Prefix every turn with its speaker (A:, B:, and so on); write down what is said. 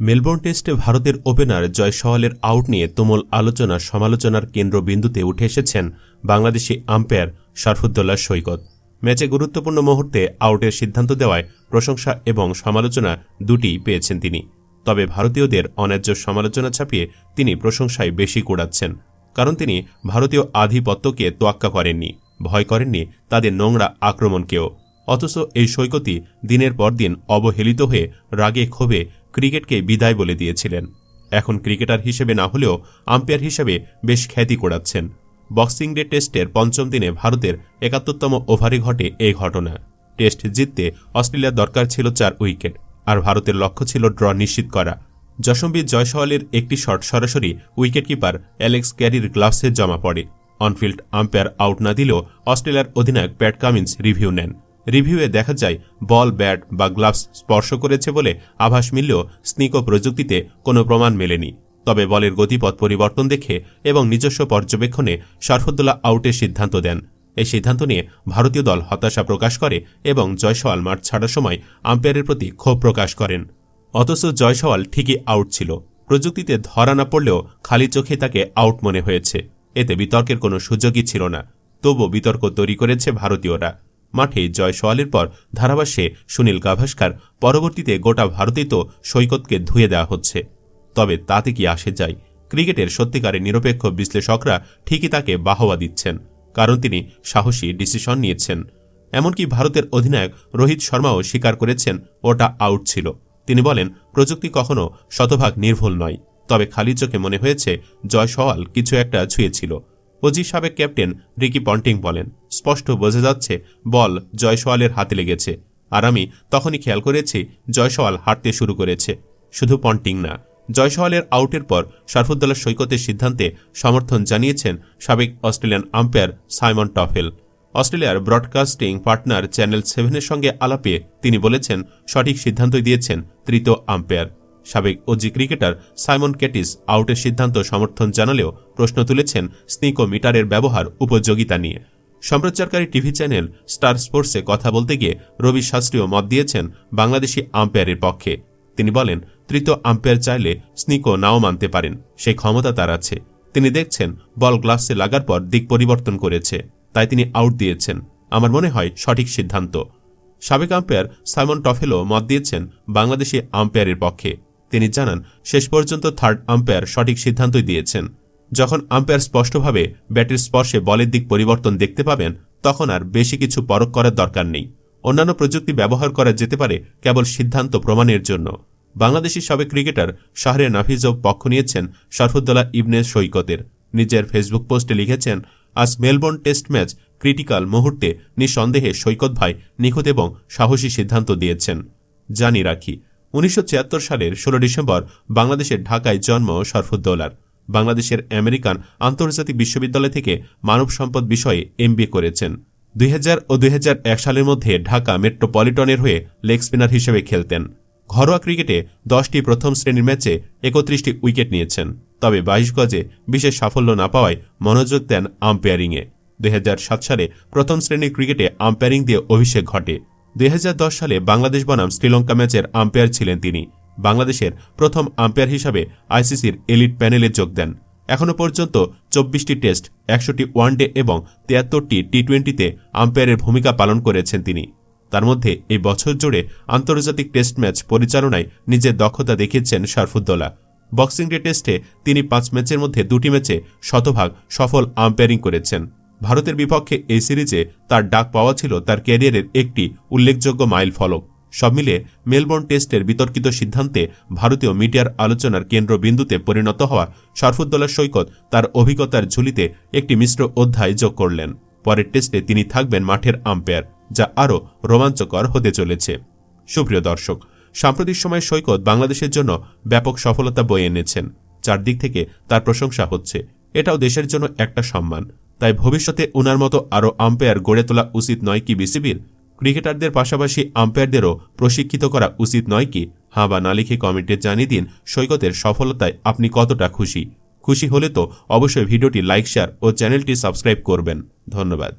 A: Melbourne টেস্টে ভারতের opener জয় সওয়ালের out নিয়ে তুমুল আলোচনা সমালোচনার কেন্দ্রবিন্দুতে উঠে এসেছেন বাংলাদেশি আম্পায়ার শারফুদ্দোল্লা সৈকত। ম্যাচে গুরুত্বপূর্ণ মুহূর্তে আউটের সিদ্ধান্ত দেওয়ায় প্রশংসা এবং সমালোচনা দুটিই পেয়েছেন তিনি। তবে ভারতীয়দের অন্যায্য সমালোচনা ছাপিয়ে তিনি প্রশংসায় বেশি কুড়াচ্ছেন। কারণ তিনি ভারতীয় আধিপত্যকে তোয়াক্কা করেননি, ভয় করেননি তাদের নোংরা আক্রমণকেও। অথচ এই সৈকতই দিনের পর দিন অবহেলিত হয়ে রাগে ক্ষোভে ক্রিকেটকে বিদায় বলে দিয়েছিলেন। এখন ক্রিকেটার হিসেবে না হলেও আম্পায়ার হিসেবে বেশ খ্যাতি কোড়াচ্ছেন বক্সিং ডে টেস্টের পঞ্চম দিনে ভারতের একাত্তরতম ওভারে ঘটে এই ঘটনা। টেস্ট জিততে অস্ট্রেলিয়ার দরকার ছিল চার উইকেট, আর ভারতের লক্ষ্য ছিল ড্র নিশ্চিত করা। যশম্বী জয়সওয়ালের একটি শট সরাসরি উইকেটকিপার অ্যালেক্স ক্যারির গ্লাভসে জমা পড়ে। অনফিল্ড আম্পায়ার আউট না দিলেও অস্ট্রেলিয়ার অধিনায়ক প্যাট কামিন্স রিভিউ নেন। রিভিউয়ে দেখা যায়, বল, ব্যাট বা গ্লাভস স্পর্শ করেছে বলে আভাস মিললেও স্নিকো প্রযুক্তিতে কোনো প্রমাণ মেলেনি। তবে বলের গতিপথ পরিবর্তন দেখে এবং নিজস্ব পর্যবেক্ষণে শরফুদ্দোল্লা আউটের সিদ্ধান্ত দেন। এই সিদ্ধান্ত নিয়ে ভারতীয় দল হতাশা প্রকাশ করে এবং জয়সওয়াল মাঠ ছাড়ার সময় আম্পায়ারের প্রতি ক্ষোভ প্রকাশ করেন। অথচ জয়সওয়াল ঠিকই আউট ছিল। প্রযুক্তিতে ধরা না পড়লেও খালি চোখে তাকে আউট মনে হয়েছে। এতে বিতর্কের কোনো সুযোগই ছিল না। তবু বিতর্ক তৈরি করেছে ভারতীয়রা। মাঠে জয় সোয়ালের পর ধারাভাষ্যে সুনীল গাভাস্কার, পরবর্তীতে গোটা ভারতেই তো সৈকতকে ধুয়ে দেওয়া হচ্ছে। তবে তাতে কি আসে যায়? ক্রিকেটের সত্যিকারের নিরপেক্ষ বিশ্লেষকরা ঠিকই তাকে বাহবা দিচ্ছেন, কারণ তিনি সাহসী ডিসিশন নিয়েছেন। এমনকি ভারতের অধিনায়ক রোহিত শর্মাও স্বীকার করেছেন, ওটা আউট ছিল। তিনি বলেন, প্রযুক্তি কখনো শতভাগ নির্ভুল নয়। তবে খালি চোখে মনে হয়েছে, জয় সওয়াল কিছু একটা ছুঁয়েছিল। অজি সাবেক ক্যাপ্টেন রিকি পন্টিং বলেন, স্পষ্ট বোঝা যাচ্ছে, বল জয়সওয়ালের হাতে লেগেছে। আর আমি তখনই খেয়াল করেছি, জয়সওয়াল হাঁটতে শুরু করেছে। শুধু পন্টিং না, জয়সওয়ালের আউটের পর শারফুদ্দোল্লা সৈকতের সিদ্ধান্তে সমর্থন জানিয়েছেন সাবেক অস্ট্রেলিয়ান আম্পায়ার সাইমন টফেল। অস্ট্রেলিয়ার ব্রডকাস্টিং পার্টনার চ্যানেল সেভেনের সঙ্গে আলাপে তিনি বলেছেন, সঠিক সিদ্ধান্তই দিয়েছেন তৃতীয় আম্পায়ার। সাবেক ওজি ক্রিকেটার সাইমন কেটিস আউটের সিদ্ধান্ত সমর্থন জানালেও প্রশ্ন তুলেছেন স্নিকো মিটারের ব্যবহার উপযোগিতা নিয়ে। সম্প্রচারকারী টিভি চ্যানেল স্টার স্পোর্টসে কথা বলতে গিয়ে রবি শাস্ত্রীও মত দিয়েছেন বাংলাদেশি আম্পায়ারের পক্ষে। তিনি বলেন, তৃতীয় আম্পায়ার চাইলে স্নিকো নাও মানতে পারেন সেই ক্ষমতা তার আছে। তিনি দেখছেন বল গ্লাভসে লাগার পর দিক পরিবর্তন করেছে, তাই তিনি আউট দিয়েছেন। আমার মনে হয় সঠিক সিদ্ধান্ত। সাবেক আম্পায়ার সাইমন টফেলো মত দিয়েছেন বাংলাদেশি আম্পায়ারের পক্ষে। তিনি জানান, শেষ পর্যন্ত থার্ড আম্পায়ার সঠিক সিদ্ধান্তই দিয়েছেন। যখন আম্পায়ার স্পষ্টভাবে ব্যাটের স্পর্শে বলের দিক পরিবর্তন দেখতে পাবেন, তখন আর বেশি কিছু পরখ করার দরকার নেই। অন্যান্য প্রযুক্তি ব্যবহার করা যেতে পারে কেবল সিদ্ধান্ত প্রমাণের জন্য। বাংলাদেশি সাবেক ক্রিকেটার শাহরে নাফিজও পক্ষ নিয়েছেন শরফুদ্দোল্লা ইবনে সৈকতের। নিজের ফেসবুক পোস্টে লিখেছেন, আজ মেলবোর্ন টেস্ট ম্যাচ ক্রিটিক্যাল মুহূর্তে নিঃসন্দেহে সৈকত ভাই নিখুঁত এবং সাহসী সিদ্ধান্ত দিয়েছেন। জানি রাখি উনিশশো ছিয়াত্তর সালের ষোলো ডিসেম্বর বাংলাদেশের ঢাকায় জন্ম শরফুদ্দৌলার। বাংলাদেশের আমেরিকান আন্তর্জাতিক বিশ্ববিদ্যালয় থেকে মানব সম্পদ বিষয়ে এমবিএ করেছেন। দুই হাজার ও দুই হাজার এক সালের মধ্যে ঢাকা মেট্রোপলিটনের হয়ে লেগ স্পিনার হিসেবে খেলতেন। ঘরোয়া ক্রিকেটে দশটি প্রথম শ্রেণির ম্যাচে একত্রিশটি উইকেট নিয়েছেন। তবে বাইশ গজে বিশেষ সাফল্য না পাওয়ায় মনোযোগ দেন আম্পায়ারিংয়ে। দুই হাজার সাত সালে প্রথম শ্রেণির ক্রিকেটে আম্পায়ারিং দিয়ে অভিষেক ঘটে। দুই হাজার দশ সালে বাংলাদেশ বনাম শ্রীলঙ্কা ম্যাচের আম্পায়ার ছিলেন তিনি। বাংলাদেশের প্রথম আম্পায়ার হিসাবে আইসিসির এলিট প্যানেলে যোগ দেন। এখনও পর্যন্ত চব্বিশটি টেস্ট, একশোটি ওয়ানডে এবং তিয়াত্তরটি টি টোয়েন্টিতে আম্পায়ারের ভূমিকা পালন করেছেন তিনি। তার মধ্যে এই বছর জুড়ে আন্তর্জাতিক টেস্ট ম্যাচ পরিচালনায় নিজের দক্ষতা দেখিয়েছেন শারফুদ্দোলা। বক্সিং ডে টেস্টে তিনি পাঁচ ম্যাচের মধ্যে দুটি ম্যাচে শতভাগ সফল আম্পায়ারিং করেছেন। ভারতের বিপক্ষে এই সিরিজে তার ডাক পাওয়া ছিল তার ক্যারিয়ারের একটি উল্লেখযোগ্য মাইল ফলক। সব মিলিয়ে মেলবোর্ন টেস্টের বিতর্কিত সিদ্ধান্তে ভারতীয় মিডিয়ার আলোচনার কেন্দ্রবিন্দুতে পরিণত হওয়া শরফুদ্দোল্লা সৈকত তার অভিজ্ঞতার ঝুলিতে একটি মিশ্র অধ্যায় যোগ করলেন। পরের টেস্টে তিনি থাকবেন মাঠের আম্পায়ার, যা আরও রোমাঞ্চকর হতে চলেছে। সুপ্রিয় দর্শক, সাম্প্রতিক সময় সৈকত বাংলাদেশের জন্য ব্যাপক সফলতা বয়ে এনেছেন। চারদিক থেকে তার প্রশংসা হচ্ছে। এটাও দেশের জন্য একটা সম্মান। তাই ভবিষ্যতে ওনার মতো আরও আম্পায়ার গড়ে তোলা উচিত নয় কি বিসিবির? ক্রিকেটারদের পাশাপাশি আম্পায়ারদেরও প্রশিক্ষিত করা উচিত নয় কি? হাঁ বা না লিখে কমেন্টে জানিয়ে দিন সৈকতের সফলতায় আপনি কতটা খুশি। খুশি হলে তো অবশ্যই ভিডিওটি লাইক, শেয়ার ও চ্যানেলটি সাবস্ক্রাইব করবেন। ধন্যবাদ।